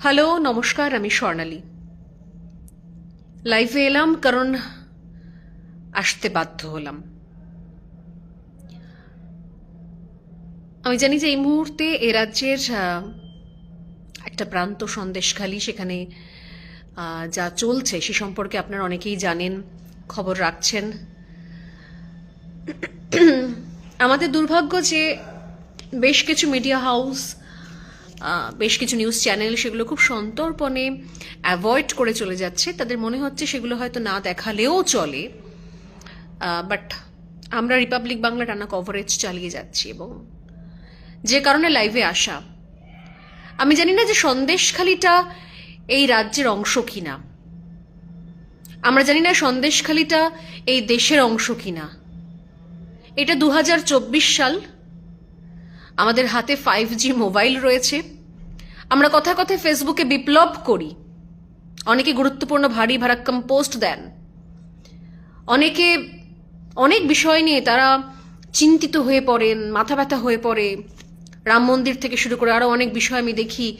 Hello নমস্কার, আমি স্বর্ণালী। লাইভে এলাম কারণ আসতে বাধ্য হলাম। আমি জানি যে এই মুহূর্তে এ রাজ্যের একটা প্রান্ত সন্দেশখালি সেখানে যা চলছে সে সম্পর্কে আপনারা অনেকেই জানেন, খবর রাখছেন। আমাদের দুর্ভাগ্য যে বেশ কিছু মিডিয়া হাউস বেশ কিছু নিউজ চ্যানেল সেগুলো খুব সন্তর্পণে অ্যাভয়েড করে চলে যাচ্ছে। তাদের মনে হচ্ছে সেগুলো হয়তো না দেখালেও চলে। বাট আমরা রিপাবলিক বাংলা টানা কভারেজ চালিয়ে যাচ্ছি এবং যে কারণে লাইভে আসা। আমি জানি না যে সন্দেশখালিটা এই রাজ্যের অংশ কিনা। আমরা জানি না সন্দেশখালিটা এই দেশের অংশ কিনা। এটা দু হাজার চব্বিশ সাল আমাদের হাতে ফাইভ জি মোবাইল রয়েছে। আমরা কথা কথায় ফেসবুকে বিপ্লব করি। অনেকে গুরুত্বপূর্ণ, ভারী ভারাক্কাম পোস্ট দেন। অনেকে অনেক বিষয় নিয়ে তারা চিন্তিত হয়ে পড়েন, মাথা ব্যথা হয়ে পড়ে। রাম মন্দির থেকে শুরু করে আরও অনেক বিষয় আমি দেখি।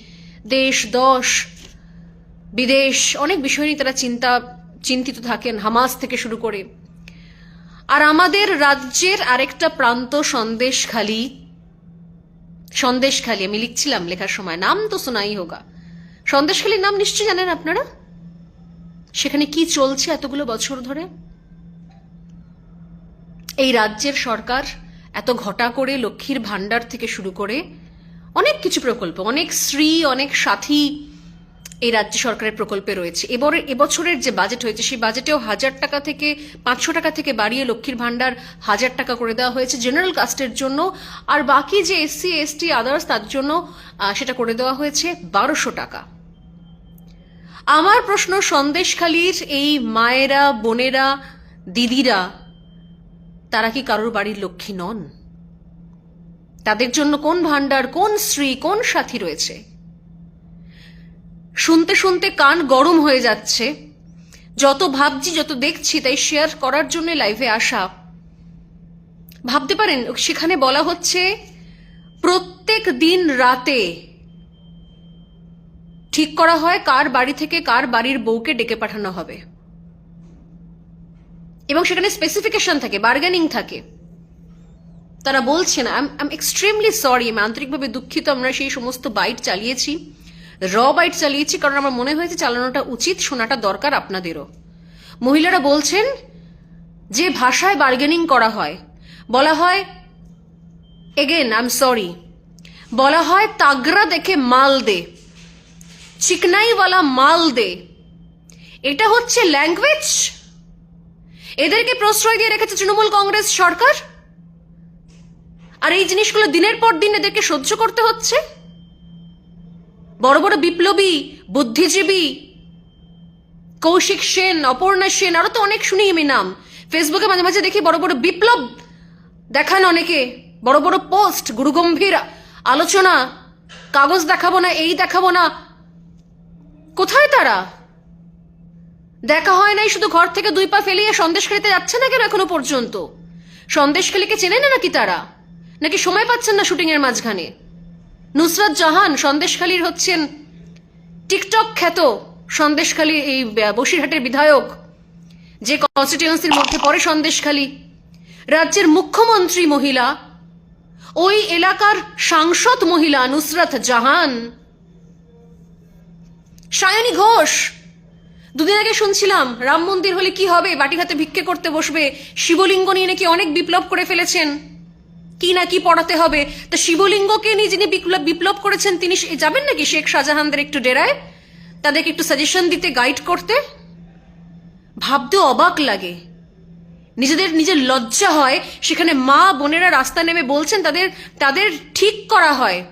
দেশ, দশ, বিদেশ, অনেক বিষয় নিয়ে তারা চিন্তা, চিন্তিত থাকেন, হামাস থেকে শুরু করে। আর আমাদের রাজ্যের আরেকটা প্রান্ত সন্দেশখালী সন্দেশখালী, আমি লিখছিলাম লেখার সময়। নাম তো শোনাই হোগা। সন্দেশখালীর নাম নিশ্চয়ই জানেন আপনারা? সেখানে কি চলছে এতগুলো বছর ধরে? এই রাজ্যের সরকার এত ঘটা করে লক্ষ্মীর ভাণ্ডার থেকে শুরু করে অনেক কিছু প্রকল্প, অনেক শ্রী অনেক সাথী এই রাজ্য সরকারের প্রকল্পে রয়েছে। এবারে এবছরের যে বাজেট হয়েছে, সেই বাজেটেও হাজার টাকা থেকে পাঁচশো টাকা থেকে বাড়িয়ে লক্ষ্মীর ভাণ্ডার হাজার টাকা করে দেওয়া হয়েছে। জেনারেল কাস্টের জন্য আর বাকি যে এসসি এসটি আদার্স তার জন্য সেটা করে দেওয়া হয়েছে বারোশো টাকা। আমার প্রশ্ন, সন্দেশখালীর এই মায়েরা, বোনেরা, দিদিরা, তারা কি কারোর বাড়ির লক্ষ্মী নন? তাদের জন্য কোন ভাণ্ডার, কোন স্ত্রী, কোন সাথী রয়েছে? শুনতে শুনতে কান গরম হয়ে যাচ্ছে। যত ভাবছি, যত দেখছি, তাই শেয়ার করার জন্য লাইভে আসা। ভাবতে পারেন, সেখানে বলা হচ্ছে, প্রত্যেক দিন রাতে ঠিক করা হয় কার বাড়ি থেকে কার বাড়ির বউকে ডেকে পাঠানো হবে। এবং সেখানে স্পেসিফিকেশন থাকে বার্গেনিং থাকে। তারা বলছেন আই এম এক্সট্রিমলি সরি আমি আন্তরিকভাবে দুঃখিত, আমরা সেই সমস্ত বাইট চালিয়েছি। র বাইট চালিয়েছি কারণ আমার মনে হয়েছে চালানোটা উচিত, শোনাটা দরকার আপনাদেরও। মহিলারা বলছেন যে ভাষায় বার্গেনিং করা হয়। বলা হয় এগেন আই এম সরি বলা হয় তাগরা দেখে মাল দে। চিকনাইওয়ালা মাল দে। এটা হচ্ছে ল্যাঙ্গুয়েজ এদেরকে প্রশ্রয় দিয়ে রেখেছে তৃণমূল কংগ্রেস সরকার? আর এই জিনিসগুলো দিনের পর দিন এদেরকে সহ্য করতে হচ্ছে? বড় বড় বিপ্লবী, বুদ্ধিজীবী, কৌশিক সেন, অপর্ণা সেন, আরও তো অনেক শুনি আমি নাম। ফেসবুকে মাঝে মাঝে দেখি বড় বড় বিপ্লব দেখান অনেকে, বড় বড় পোস্ট, গুরুগম্ভীর আলোচনা, কাগজ দেখাবো না, এই দেখাবো না। কোথায় তারা? দেখা হয় নাই, শুধু ঘর থেকে দুই পা ফেলিয়ে সন্দেশ খেতে যাচ্ছে না কেন এখনও পর্যন্ত? সন্দেশ খেলিকে চেনে না নাকি তারা? নাকি সময় পাচ্ছেন না শুটিং এর মাঝখানে? নুসরাত জাহান সন্দেশখালীর হচ্ছেন টিকটক খ্যাত সন্দেশখালী, এই বসিরহাটের বিধায়ক, যে কনস্টিটিউয়েন্সির মধ্যে পড়ে সন্দেশখালী। রাজ্যের মুখ্যমন্ত্রী মহিলা, ওই এলাকার সাংসদ মহিলা নুসরাত জাহান। সায়নী ঘোষ, দুদিন আগে শুনছিলাম, রাম মন্দির হলে কি হবে বাটি হাতে ভিক্ষে করতে বসবে, শিবলিঙ্গ নিয়ে নাকি অনেক বিপ্লব করে ফেলেছেন। কি না কি পড়াতে হবে? তা শিবলিঙ্গকে নিয়ে যিনি বিপ্লব বিপ্লব করেছেন, তিনি যাবেন নাকি শেখ শাহজাহানদের একটু ডেরায়? তাদেরকে একটু সাজেশন দিতে গাইড করতে? ভাবতে অবাক লাগে। নিজেদের নিজের লজ্জা হয়, সেখানে মা বোনেরা রাস্তা নেমে বলছেন, তাদের তাদের ঠিক করা হয়।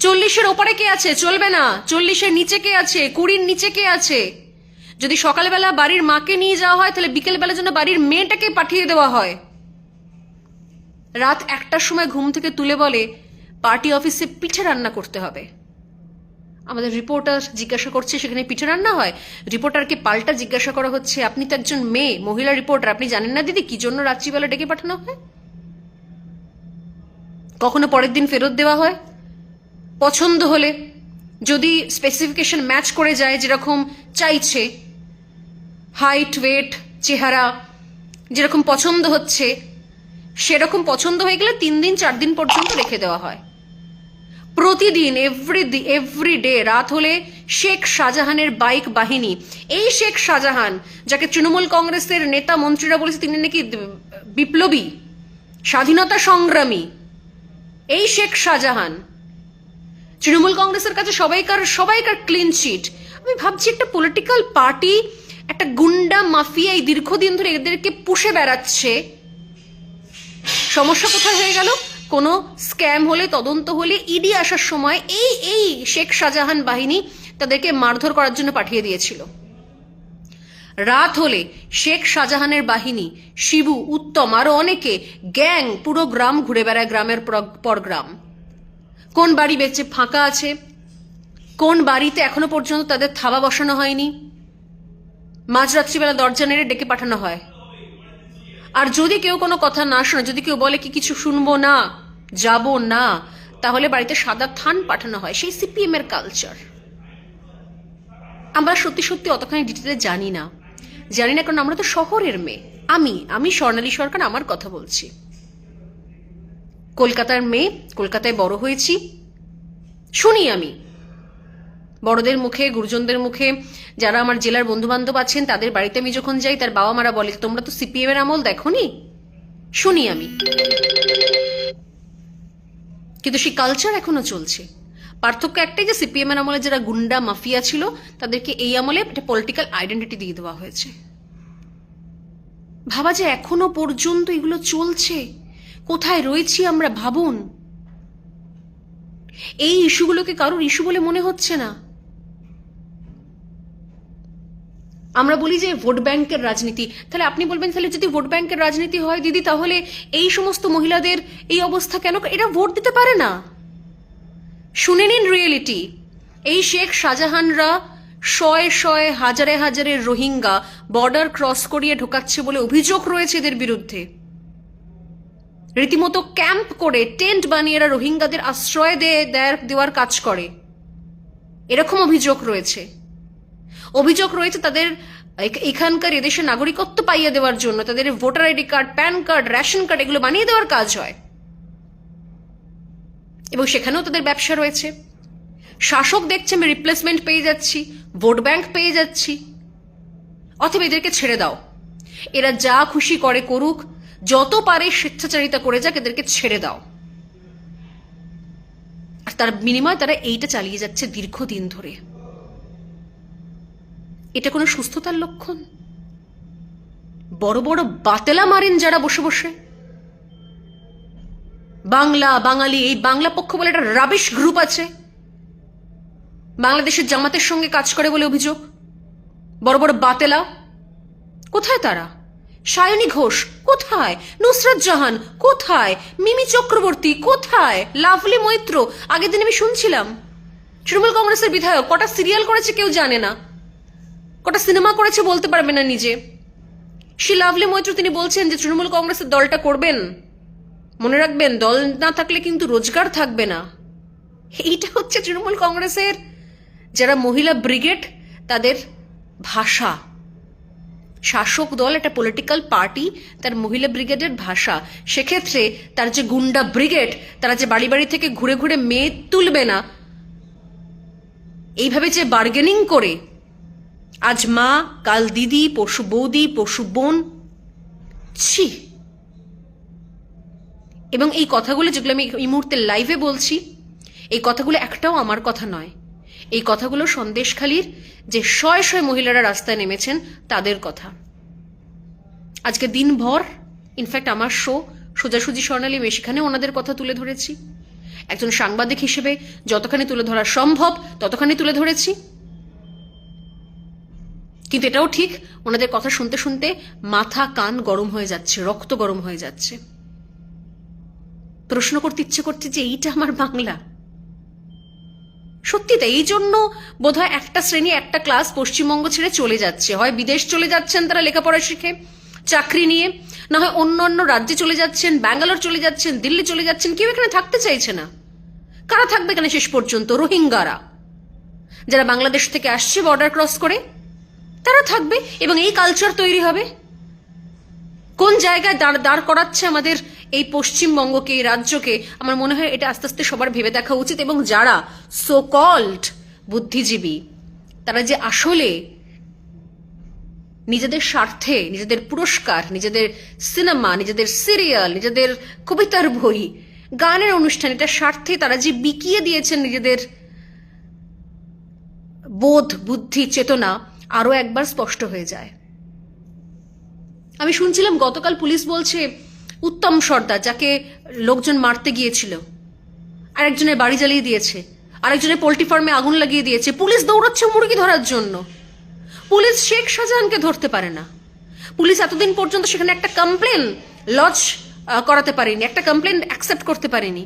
চল্লিশের ওপরে কে আছে? চলবে না। চল্লিশের নিচে কে আছে? কুড়ির নিচে কে আছে? যদি সকালবেলা বাড়ির মাকে নিয়ে যাওয়া হয়, তাহলে বিকেলবেলা জন্য বাড়ির মেয়েটাকে পাঠিয়ে দেওয়া হয়। রাত একটার সময় ঘুম থেকে তুলে বলে, পার্টি অফিসে পিঠে রান্না করতে হবে। আমাদের রিপোর্টার জিজ্ঞাসা করছে, সেখানে পিঠে রান্না হয়? রিপোর্টারকে পাল্টা জিজ্ঞাসা করা হচ্ছে, আপনি তো একজন মেয়ে, মহিলা রিপোর্টার, আপনি জানেন না দিদি কি জন্য রাত্রিবেলা ডেকে পাঠানো হয়? কখনো পরের দিন ফেরত দেওয়া হয়? পছন্দ হলে, যদি স্পেসিফিকেশন ম্যাচ করে যায়, যেরকম চাইছে হাইট ওয়েট চেহারা, যেরকম পছন্দ হচ্ছে সেরকম পছন্দ হয়ে গেলে তিন দিন, চার দিন পর্যন্ত রেখে দেওয়া হয়। প্রতিদিন এভরি এভরি ডে রাত হলে শেখ শাহজাহানের বাইক বাহিনী, এই শেখ শাহজাহান, যাকে তৃণমূল কংগ্রেসের নেতা মন্ত্রীরা বলেছে তিনি নাকি বিপ্লবী, স্বাধীনতা সংগ্রামী, এই শেখ শাহজাহান, তৃণমূল কংগ্রেসের কাছে সবাইকার সবাইকার ক্লিন চিট আমি ভাবছি একটা পলিটিক্যাল পার্টি একটা গুন্ডা মাফিয়া এই দীর্ঘদিন ধরে এদেরকে পুষে বেড়াচ্ছে সমস্যা কোথায় হয়ে গেল? কোনো স্ক্যাম হলে, তদন্ত হলে ইডি আসার সময় এই এই শেখ শাহজাহান বাহিনী তাদেরকে মারধর করার জন্য পাঠিয়ে দিয়েছিল। রাত হলে শেখ শাহজাহানের বাহিনী, শিবু, উত্তম আরও অনেকে গ্যাং পুরো গ্রাম ঘুরে বেড়ায় গ্রামের পর- পর গ্রাম। কোন বাড়ি বেঁচে ফাঁকা আছে? কোন বাড়িতে এখনও পর্যন্ত তাদের থাবা বসানো হয়নি? মাঝরাত্রিবেলা দরজা নেড়ে ডেকে পাঠানো হয়। আর যদি কেউ কোনো কথা না শোনে, যদি কেউ বলে কি কিছু শুনব না, যাব না, তাহলে বাড়িতে সাদা থান পাঠানো হয়। সেই সিপিএম এর কালচার আমরা সত্যি সত্যি অতখানি ডিটেলে জানি না। জানি না, কারণ আমরা তো শহরের মেয়ে। আমি আমি স্বর্ণালী সরকার, আমার কথা বলছি। কলকাতার মেয়ে, কলকাতায় বড় হয়েছি। শুনি আমি বড়দের মুখে, গুরুজনদের মুখে, যারা আমার জেলার বন্ধু বান্ধব আছেন, তাদের বাড়িতে আমি যখন যাই, তার বাবা মারা বলে, তোমরা তো সিপিএম এর আমল দেখনি? শুনি আমি। কিন্তু সেই কালচার এখনও চলছে। পার্থক্য একটাই যে সিপিএম এর আমলে যারা গুন্ডা, মাফিয়া ছিল, তাদেরকে এই আমলে একটা পলিটিক্যাল আইডেন্টিটি দিয়ে দেওয়া হয়েছে। ভাবা যে এখনও পর্যন্ত এগুলো চলছে। কোথায় রয়েছি আমরা ভাবুন। এই ইস্যুগুলোকে কারোর ইস্যু বলে মনে হচ্ছে না। আমরা বলি যে ভোট ব্যাংকের রাজনীতি। তাহলে আপনি বলবেন, তাহলে যদি ভোট ব্যাংকের রাজনীতি হয়, দিদি, তাহলে এই সমস্ত মহিলাদের এই অবস্থা কেন? এরা ভোট দিতে পারে না। শুনে নিন রিয়েলিটি। এই শেখ শাহজাহানরা শয়ে শয়ে, হাজারে হাজারে রোহিঙ্গা বর্ডার ক্রস করিয়ে ঢোকাচ্ছে বলে অভিযোগ রয়েছে এদের বিরুদ্ধে। রীতিমতো ক্যাম্প করে টেন্ট বানিয়ে এরা রোহিঙ্গাদের আশ্রয় দে- দেয়ার- দেওয়ার কাজ করে। এরকম অভিযোগ রয়েছে। অভিযোগ রয়েছে তাদের এখানকার এদেশের নাগরিকত্ব পাইয়ে দেওয়ার জন্য, তাদের voter ID card, PAN card, ration card এগুলো বানিয়ে দেওয়ার কাজ হয়। এবং সেখানেও তাদের ব্যবসা রয়েছে। শাসক দেখছে আমি রিপ্লেসমেন্ট পেয়ে যাচ্ছি, ভোট ব্যাংক পেয়ে যাচ্ছি, অথবা এদেরকে ছেড়ে দাও। এরা যা খুশি করে করুক, যত পারে স্বেচ্ছাচারিতা করে যাক, এদেরকে ছেড়ে দাও। আর তার বিনিময়ে তারা এইটা চালিয়ে যাচ্ছে দীর্ঘদিন ধরে। এটা কোনো সুস্থতার লক্ষণ? বড় বড় বাতেলা মারেন যারা বসে বসে। বাংলা, বাঙালি, এই বাংলা পক্ষ বলে একটা রাবিশ গ্রুপ আছে। বাংলাদেশের জামাতের সঙ্গে কাজ করে বলে অভিযোগ। বড় বড় বাতেলা। কোথায় তারা? সায়নী ঘোষ, কোথায়? নুসরাত জাহান, কোথায়? মিমি চক্রবর্তী, কোথায়? লাভলি মৈত্র। আগের দিন আমি শুনছিলাম। তৃণমূল কংগ্রেসের বিধায়ক, কটা সিরিয়াল করেছে কেউ জানে না। কটা সিনেমা করেছে বলতে পারবে না নিজে। সে লাভলি মৈত্র তিনি বলছেন যে তৃণমূল কংগ্রেসের দলটা করবেন। মনে রাখবেন, দল না থাকলে কিন্তু রোজগার থাকবে না। এইটা হচ্ছে তৃণমূল কংগ্রেসের যারা মহিলা ব্রিগেড, তাদের ভাষা। শাসক দল একটা পলিটিক্যাল পার্টি তার মহিলা ব্রিগেডের ভাষা। সেক্ষেত্রে তার যে গুন্ডা ব্রিগেড, তারা যে বাড়ি বাড়ি থেকে ঘুরে ঘুরে মেয়ে তুলবে না, এইভাবে যে বার্গেনিং করে আজ মা, কাল দিদি পশু বৌদি পশু বোন। ছি। এবং এই কথাগুলো যেগুলো আমি এই মুহূর্তে লাইভে বলছি, এই কথাগুলো একটাও আমার কথা নয়। এই কথাগুলো সন্দেশখালির যে শয়ে শয়ে মহিলারা রাস্তায় নেমেছেন, তাদের কথা। আজকে দিনভর ইনফ্যাক্ট আমার শো সোজাসুজি স্বর্ণালী আমি সেখানে ওনাদের কথা তুলে ধরেছি। একজন সাংবাদিক হিসেবে যতখানি তুলে ধরা সম্ভব, ততখানি তুলে ধরেছি। কিন্তু এটাও ঠিক, ওনাদের কথা শুনতে শুনতে মাথা, কান গরম হয়ে যাচ্ছে, রক্ত গরম হয়ে যাচ্ছে। প্রশ্ন করতে ইচ্ছে করছে যে এইটা আমার বাংলা। সত্যি তাই এই জন্য বোধহয় একটা শ্রেণি, একটা ক্লাস পশ্চিমবঙ্গ ছেড়ে চলে যাচ্ছে। হয় বিদেশ চলে যাচ্ছেন তারা লেখাপড়া শিখে, চাকরি নিয়ে, না হয় অন্য অন্য রাজ্যে চলে যাচ্ছেন, ব্যাঙ্গালোর চলে যাচ্ছেন, দিল্লি চলে যাচ্ছেন, কেউ এখানে থাকতে চাইছে না। কারা থাকবে এখানে শেষ পর্যন্ত? রোহিঙ্গারা। যারা বাংলাদেশ থেকে আসছে বর্ডার ক্রস করে তারা থাকবে এবং এই কালচার তৈরি হবে। কোন জায়গায় দাঁড় দাঁড় করাচ্ছে আমাদের এই পশ্চিমবঙ্গকে, এই রাজ্যকে, আমার মনে হয় এটা আস্তে আস্তে সবার ভেবে দেখা উচিত এবং যারা সো কল্ড বুদ্ধিজীবী, তারা যে আসলে নিজেদের স্বার্থে, নিজেদের পুরস্কার, নিজেদের সিনেমা, নিজেদের সিরিয়াল, নিজেদের কবিতার বই, গানের অনুষ্ঠান, এটা স্বার্থে তারা যে বিকিয়ে দিয়েছেন নিজেদের বোধ, বুদ্ধি, চেতনা আরও একবার স্পষ্ট হয়ে যায়। আমি শুনছিলাম গতকাল পুলিশ বলছে, উত্তম সর্দার, যাকে লোকজন মারতে গিয়েছিল, আরেকজনের বাড়ি জ্বালিয়ে দিয়েছে, আরেকজনের পোলট্রি ফার্মে আগুন লাগিয়ে দিয়েছে, পুলিশ দৌড়াচ্ছে মুরগি ধরার জন্য। পুলিশ শেখ শাহজাহানকে ধরতে পারে না। পুলিশ এতদিন পর্যন্ত সেখানে একটা কমপ্লেন লজ করাতে পারেনি, একটা কমপ্লেন অ্যাকসেপ্ট করতে পারেনি।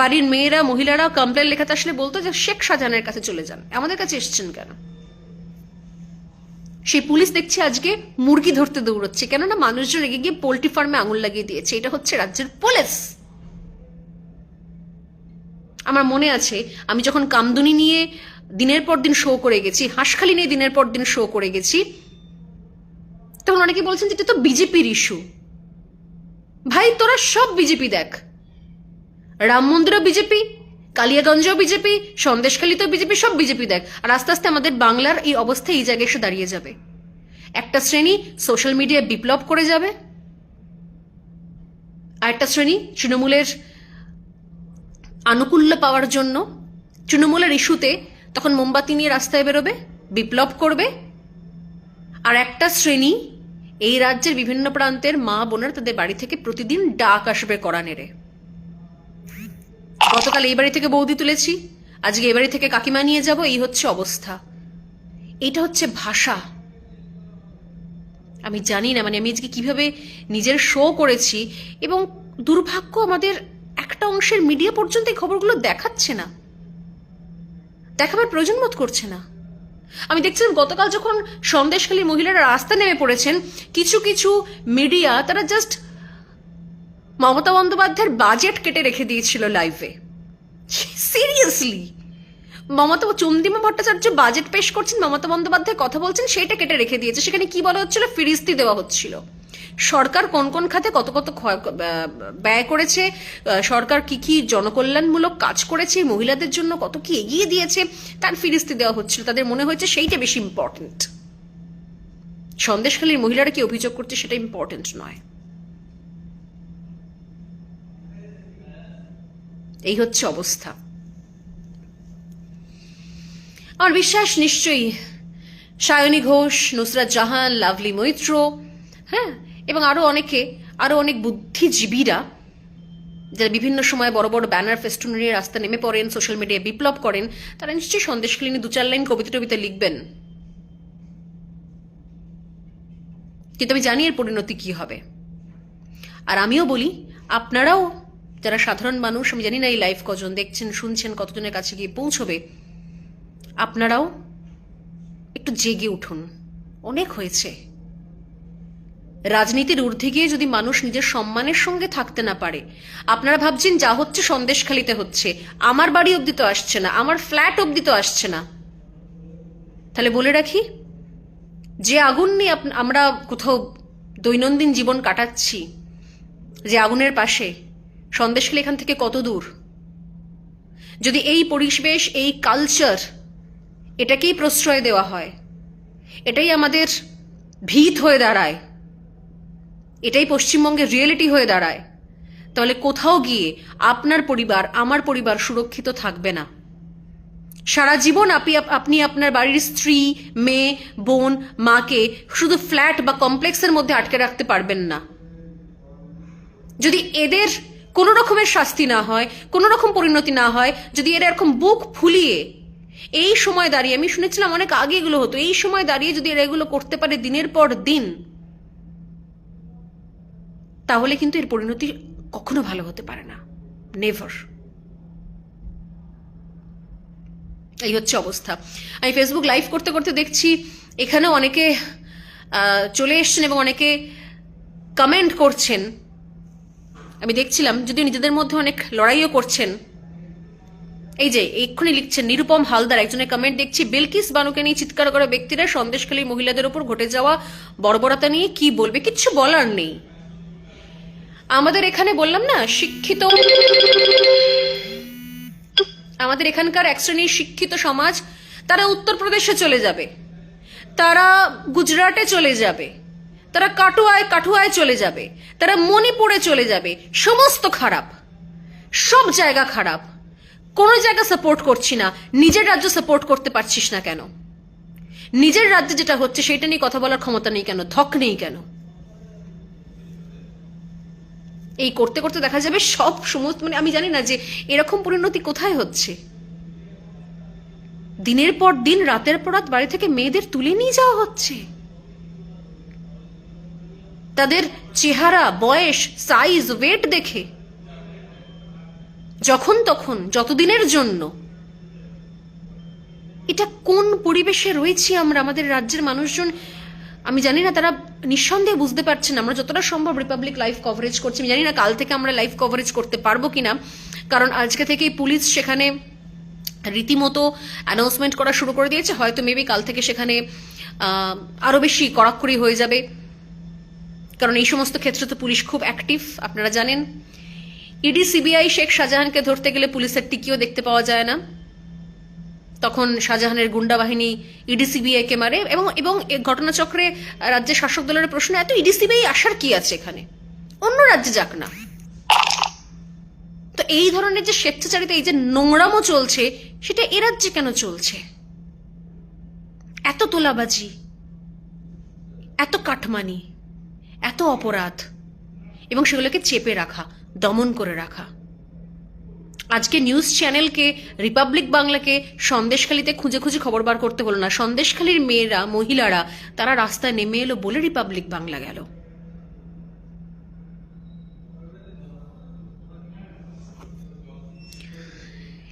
বাড়ির মেয়েরা মহিলারা কমপ্লেন লেখাতে আসলে বলতো যে শেখ শাহজাহানের কাছে চলে যান। আমাদের কাছে এসছেন কেন? সেই পুলিশ দেখছি আজকে মুরগি ধরতে দৌড়চ্ছে। কেননা মানুষজন রেগে গিয়ে পোলট্রি ফার্মে আঙুল লাগিয়ে দিয়েছে। এটা হচ্ছে রাজ্যের পুলিশ। আমার মনে আছে, আমি যখন কামদুনি নিয়ে দিনের পর দিন শো করে গেছি, হাঁসখালি নিয়ে দিনের পর দিন শো করে গেছি, তখন অনেকে বলছেন যে এটা তো বিজেপির ইস্যু ভাই, তোরা সব বিজেপি দেখ। রাম মন্দিরও বিজেপি কালিয়াগঞ্জও বিজেপি, সন্দেশখালিতেও বিজেপি, সব বিজেপি দেখ। আর আস্তে আস্তে আমাদের বাংলার এই অবস্থা এই জায়গায় এসে দাঁড়িয়ে যাবে। একটা শ্রেণি সোশ্যাল মিডিয়ায় বিপ্লব করে যাবে। আর একটা শ্রেণি তৃণমূলের আনুকূল্য পাওয়ার জন্য তৃণমূলের ইস্যুতে তখন মোমবাতি নিয়ে রাস্তায় বেরোবে, বিপ্লব করবে। আর একটা শ্রেণি এই রাজ্যের বিভিন্ন প্রান্তের মা বোনের তাদের বাড়ি থেকে প্রতিদিন ডাক আসবে করানেরে গতকাল এই বাড়ি থেকে বৌদি তুলেছি। আজকে এই বাড়ি থেকে কাকিমা নিয়ে যাব, এই হচ্ছে অবস্থা। এটা হচ্ছে ভাষা। আমি জানি না মানে আমি আজকে কীভাবে নিজের শো করেছি এবং দুর্ভাগ্য আমাদের একটা অংশের মিডিয়া পর্যন্ত এই খবরগুলো দেখাচ্ছে না। দেখাবার প্রয়োজন বোধ করছে না। আমি দেখছিলাম গতকাল যখন সন্দেশখালী মহিলারা রাস্তা নেমে পড়েছেন, কিছু কিছু মিডিয়া তারা জাস্ট মমতা বন্দ্যোপাধ্যায়ের বাজেট কেটে রেখে দিয়েছিল লাইভে সিরিয়াসলি মমতা চন্দিমা ভট্টাচার্য বাজেট পেশ করছেন, মমতা বন্দ্যোপাধ্যায় কথা বলছেন, সেটা কেটে রেখে দিয়েছে। সেখানে কি বলা হচ্ছিল? ফিরিস্তি দেওয়া হচ্ছিল। সরকার কোন কোন খাতে কত কত ব্যয় করেছে সরকার কি কি জনকল্যাণমূলক কাজ করেছে, মহিলাদের জন্য কত কি এগিয়ে দিয়েছে, তার ফিরিস্তি দেওয়া হচ্ছিল। তাদের মনে হয়েছে সেইটা বেশি ইম্পর্টেন্ট সন্দেশখালীর মহিলারা কি অভিযোগ করছে সেটা ইম্পর্টেন্ট নয়। এই হচ্ছে অবস্থা। আমার বিশ্বাস নিশ্চয়ই সায়নী ঘোষ, নুসরাত জাহান, লাভলি মৈত্র হ্যাঁ এবং আরও অনেকে, আরও অনেক বুদ্ধিজীবীরা যারা বিভিন্ন সময় বড় বড় ব্যানার ফেস্টুন নিয়ে রাস্তা নেমে পড়েন, সোশ্যাল মিডিয়ায় বিপ্লব করেন, তারা নিশ্চয়ই সন্দেশখালী নিয়ে দু চার লাইন কবিতা টবিতা লিখবেন। কিন্তু আমি জানি এর পরিণতি কি হবে। আর আমিও বলি, আপনারাও যারা সাধারণ মানুষ, আমি জানি না এই লাইভ কজন, দেখছেন, শুনছেন, কতজনের কাছে গিয়ে পৌঁছবে, আপনারাও একটু জেগে উঠুন। অনেক হয়েছে। রাজনীতির ঊর্ধ্বে গিয়ে যদি মানুষ নিজের সম্মানের সঙ্গে থাকতে না পারে, আপনারা ভাবছেন যা হচ্ছে সন্দেশখালিতে হচ্ছে, আমার বাড়ি অবধি তো আসছে না, আমার ফ্ল্যাট অবধি তো আসছে না। তাহলে বলে রাখি, যে আগুন নিয়ে আমরা কোথাও দৈনন্দিন জীবন কাটাচ্ছি, যে আগুনের পাশে সন্দেশখালী এখান থেকে কত দূর? যদি এই পরিবেশ, এই কালচার এটাকেই প্রশ্রয় দেওয়া হয়, এটাই আমাদের ভিত হয়ে দাঁড়ায়, এটাই পশ্চিমবঙ্গের রিয়েলিটি হয়ে দাঁড়ায়, তাহলে কোথাও গিয়ে আপনার পরিবার, আমার পরিবার সুরক্ষিত থাকবে না। সারা জীবন আপনি আপনি আপনার বাড়ির স্ত্রী, মেয়ে, বোন, মাকে শুধু ফ্ল্যাট বা কমপ্লেক্সের মধ্যে আটকে রাখতে পারবেন না। যদি এদের কোনো রকমের শাস্তি না হয়, কোনো রকম পরিণতি না হয়, যদি এরা এরকম বুক ফুলিয়ে এই সময় দাঁড়িয়ে, আমি শুনেছিলাম অনেক আগে এগুলো হতো, এই সময় দাঁড়িয়ে যদি এরা এগুলো করতে পারে দিনের পর দিন, তাহলে কিন্তু এর পরিণতি কখনো ভালো হতে পারে না নেভার এই হচ্ছে অবস্থা। আমি ফেসবুক লাইভ করতে করতে দেখছি, এখানেও অনেকে চলে এসছেন এবং অনেকে কমেন্ট করছেন। আমি দেখছিলাম যদিও নিজেদের মধ্যে অনেক লড়াইও করছেন। এই যে, এক্ষুনি লিখছেন, নিরুপম হালদার, একজনের কমেন্ট দেখছি, বিলকিস বানুকে নিয়ে চিৎকার করা ব্যক্তিরা সন্দেশখালী মহিলাদের উপর ঘটে যাওয়া বর্বরতা নিয়ে কি বলবে? কিচ্ছু বলার নেই। আমাদের এখানে বললাম না, শিক্ষিত আমাদের এখানকার এক শ্রেণির শিক্ষিত সমাজ, তারা উত্তরপ্রদেশে চলে যাবে। তারা গুজরাটে চলে যাবে। তারা কাটুয়ায় কাঠুয়ায় চলে যাবে, তারা মণিপুরে চলে যাবে, সমস্ত খারাপ, সব জায়গা খারাপ। কোনো জায়গা সাপোর্ট করছি না, নিজের রাজ্য সাপোর্ট করতে পারছিস না কেন? নিজের রাজ্যে যেটা হচ্ছে সেটা নিয়ে কথা বলার ক্ষমতা নেই কেন? ধক নেই কেন? এই করতে করতে দেখা যাবে সব সমস্ত মানে আমি জানি না যে এরকম পরিণতি কোথায় হচ্ছে। দিনের পর দিন, রাতের পর রাত বাড়ি থেকে মেয়েদের তুলে নিয়ে যাওয়া হচ্ছে। তাদের চেহারা বয়স সাইজ ওয়েট দেখে। যখন তখন যতদিনের জন্য। এটা কোন পরিবেশে রয়েছি আমরা আমাদের রাজ্যের মানুষজন? আমি জানি না তারা নিঃসন্দেহে বুঝতে পারছেন আমরা যতটা সম্ভব রিপাবলিক লাইভ কভারেজ করছি। আমি জানি না কাল থেকে আমরা লাইভ কভারেজ করতে পারব কিনা। কারণ আজকে থেকেই পুলিশ সেখানে রীতিমতো অ্যানাউন্সমেন্ট করা শুরু করে দিয়েছে। হয়তো মেবি কাল থেকে সেখানে আহ, আরও বেশি কড়াকড়ি হয়ে যাবে। কারণ এই সমস্ত ক্ষেত্রে তো পুলিশ খুব অ্যাক্টিভ আপনারা জানেন। ইডি, সিবিআই, শেখ শাহজাহানকে ধরতে গেলে পুলিশের টিকিও দেখতে পাওয়া যায় না। তখন শাহজাহানের গুন্ডা বাহিনী ইডি সিবিআই কে মারে এবং এবং ঘটনাচক্রে রাজ্যের শাসক দলের প্রশ্ন, এত ইডি, সিবিআই আসার কি আছে এখানে? অন্য রাজ্যে যাক না। তো এই ধরনের যে স্বেচ্ছাচারিতা, এই যে নোংরামো চলছে, সেটা এ রাজ্যে কেন চলছে? এত তোলাবাজি, এত কাটমানি এত অপরাধ। এবং সেগুলোকে চেপে রাখা, দমন করে রাখা। আজকে নিউজ চ্যানেলকে, রিপাবলিক বাংলাকে সন্দেশখালিতে খুঁজে খুঁজে খবর বার করতে হলো না। সন্দেশখালির মেয়েরা, মহিলারা, তারা রাস্তায় নেমে এলো বলে রিপাবলিক বাংলা গেল।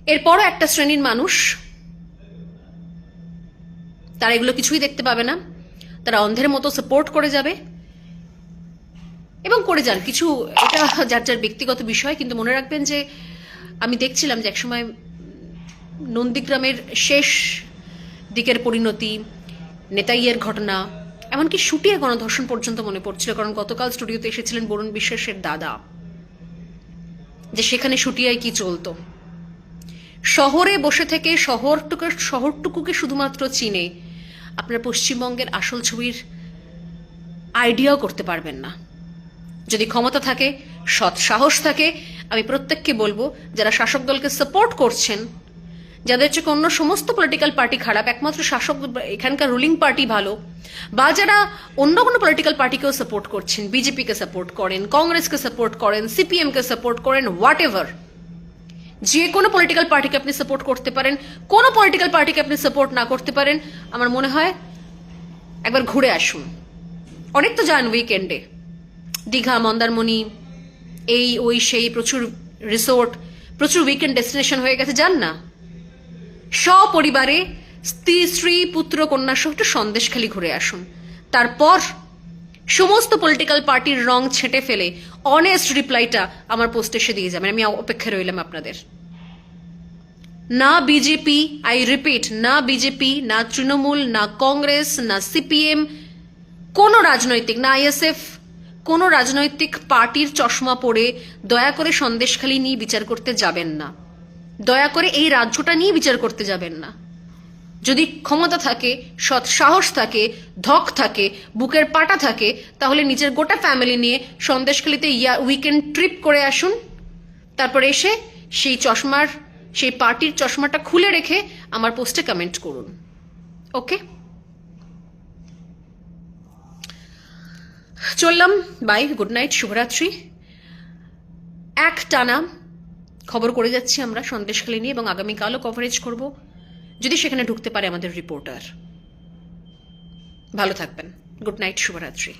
এরপরও একটা শ্রেণির মানুষ, তারা এগুলো কিছুই দেখতে পাবে না। তারা অন্ধের মতো সাপোর্ট করে যাবে। এবং করে যান। কিছু এটা যার যার ব্যক্তিগত বিষয়, কিন্তু মনে রাখবেন যে আমি দেখছিলাম যে একসময় নন্দীগ্রামের শেষ দিকের পরিণতি, নেতাইয়ের ঘটনা, এমনকি শুটিয়ে গণধর্ষণ পর্যন্ত মনে পড়ছিল, কারণ গতকাল স্টুডিওতে এসেছিলেন বরুণ বিশ্বাসের দাদা, যে সেখানে শুটিয়ায় কি চলতো। শহরে বসে থেকে শহরটুকু, শহরটুকুকে শুধুমাত্র চিনে আপনার পশ্চিমবঙ্গের আসল ছবির আইডিয়াও করতে পারবেন না। যদি ক্ষমতা থাকে, সৎ সাহস থাকে, আমি প্রত্যেককে বলব, যারা শাসক দলকে সাপোর্ট করছেন, যাদের চোখে অন্য সমস্ত পলিটিক্যাল পার্টি খারাপ, একমাত্র শাসক এখানকার রুলিং পার্টি ভালো, বা যারা অন্য কোনো পলিটিক্যাল পার্টিকেও সাপোর্ট করছেন, বিজেপিকে সাপোর্ট করেন, কংগ্রেসকে সাপোর্ট করেন সিপিএমকে সাপোর্ট করেন হোয়াট এভার যে কোনো পলিটিক্যাল পার্টিকে আপনি সাপোর্ট করতে পারেন, কোনো পলিটিক্যাল পার্টিকে আপনি সাপোর্ট না করতে পারেন, আমার মনে হয়, একবার ঘুরে আসুন। অনেক তো যান উইকেন্ডে দীঘা, মন্দারমণি, এই, ওই, সেই প্রচুর রিসোর্ট প্রচুর উইকেন্ড ডেস্টিনেশন হয়ে গেছে যান না? সপরিবারে স্ত্রী স্ত্রী, পুত্র, কন্যা সহ একটু সন্দেশখালি ঘুরে আসুন। তারপর সমস্ত পলিটিক্যাল পার্টির রং ছেটে ফেলে অনেস্ট রিপ্লাইটা আমার পোস্টে এসে দিয়ে যাবেন। আমি অপেক্ষায় রইলাম আপনাদের। না বিজেপি আই রিপিট না বিজেপি না তৃণমূল, না কংগ্রেস, না সিপিএম কোনো রাজনৈতিক, না আইএসএফ কোনো রাজনৈতিক পার্টির চশমা পরে দয়া করে সন্দেশখালি নিয়ে বিচার করতে যাবেন না। দয়া করে এই রাজ্যটা নিয়ে বিচার করতে যাবেন না। যদি ক্ষমতা থাকে, সৎ সাহস থাকে, ধক থাকে, বুকের পাটা থাকে, তাহলে নিজের গোটা ফ্যামিলি নিয়ে সন্দেশখালিতে ইয়া উইকেন্ড ট্রিপ করে আসুন। তারপর এসে সেই চশমার, সেই পার্টির চশমাটা খুলে রেখে আমার পোস্টে কমেন্ট করুন। ওকে চললাম বাই গুড নাইট শুভরাত্রি। এক টানা খবর করে যাচ্ছি আমরা সন্দেশখালী নিয়ে এবং আগামীকালও কভারেজ করব, যদি সেখানে ঢুকতে পারে আমাদের রিপোর্টার ভালো থাকবেন। গুড নাইট শুভরাত্রি।